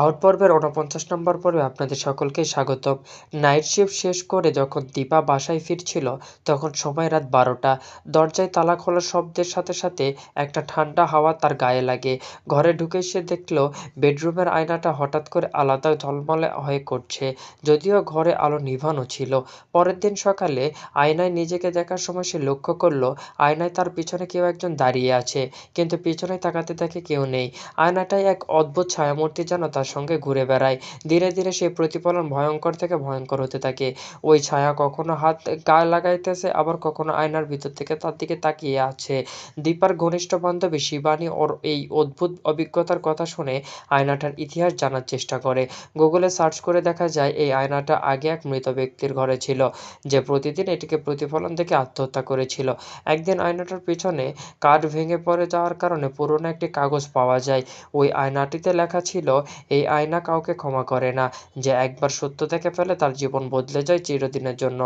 Out পর্বের উনপঞ্চাশ নম্বর পর্বে আপনাদের সকলকে স্বাগতম। নাইট শিফট শেষ করে যখন দীপা বাসায় ফিরছিল, তখন সময় রাত বারোটা। দরজায় তালা খোলার শব্দের সাথে সাথে একটা ঠান্ডা হাওয়া তার গায়ে লাগে। ঘরে ঢুকে সে দেখল, বেডরুমের আয়নাটা হঠাৎ করে আলাদা ঝলমলে হয়ে করছে। যদিও ঘরে আলো নিভানো ছিল। পরের দিন সকালে আয়নায় নিজেকে দেখার সময় সে লক্ষ্য করল, আয়নায় তার পিছনে কেউ একজন দাঁড়িয়ে আছে, কিন্তু পিছনে তাকাতে দেখে কেউ নেই। আয়নাটায় এক অদ্ভুত ছায়ামূর্তি যেন তার সঙ্গে ঘুরে বেড়ায়। ধীরে ধীরে সেই প্রতিফলন ভয়ঙ্কর থেকে ভয়ঙ্কর হতে থাকে। ওই ছায়া কখনো হাত গায়ে লাগাইতেছে, আবার কখনো আয়নার ভিতর থেকে তার দিকে তাকিয়ে আছে। দীপার ঘনিষ্ঠ বান্ধবী শিবানী ওর এই অদ্ভুত অভিজ্ঞতার কথা শুনে আয়নাটার ইতিহাস জানার চেষ্টা করে। গুগলে সার্চ করে দেখা যায়, এই আয়নাটা আগে এক মৃত ব্যক্তির ঘরে ছিল, যে প্রতিদিন এটিকে প্রতিফলন থেকে আত্মহত্যা করেছিল। একদিন আয়নাটার পিছনে কাঠ ভেঙে পড়ে যাওয়ার কারণে পুরনো একটি কাগজ পাওয়া যায়। ওই আয়নাটিতে লেখা ছিল এই আয়না কাউকে ক্ষমা করে না, যে একবার সত্য দেখে ফেলে তার জীবন বদলে যায় চিরদিনের জন্য।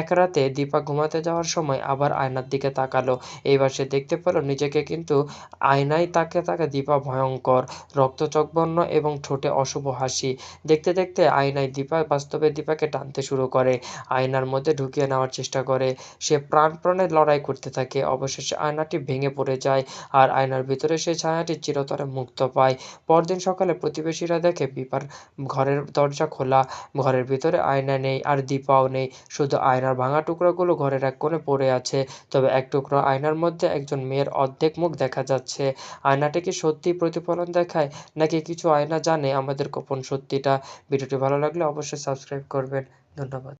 এক রাতে দীপা ঘুমাতে যাওয়ার সময় আবার আয়নার দিকে তাকালো। এইবার সে দেখতে পেল নিজেকে কিন্তু আয়নায় তাকে তাকে দীপা ভয়ঙ্কর, রক্তচকবর্ণ এবং ঠোঁটে অশুভ হাসি। দেখতে দেখতে আয়নায় দীপা বাস্তবে দীপাকে টানতে শুরু করে। আয়নার মধ্যে ঢুকিয়ে নেওয়ার চেষ্টা করে। সে প্রাণপ্রাণে লড়াই করতে থাকে। অবশেষে আয়নাটি ভেঙে পড়ে যায় আর আয়নার ভিতরে সেই ছায়াটি চিরতরে মুক্ত পায়। পরদিন সকালে প্রতিবেশীরা দেখে, বিপার, ঘরের দরজা খোলা, ঘরের ভিতরে আয়না নেই আর দীপাও নেই। শুধু আয়নার ভাঙা টুকরোগুলো ঘরের এক কোণে পড়ে আছে। তবে এক টুকরো আয়নার মধ্যে একজন মেয়ের অর্ধেক মুখ দেখা যাচ্ছে। আয়নাটি কি সত্যি প্রতিফলন দেখায়, নাকি কিছু আয়না জানে আমাদের গোপন সত্যিটা? ভিডিওটি ভালো লাগলে অবশ্যই সাবস্ক্রাইব করবেন। ধন্যবাদ।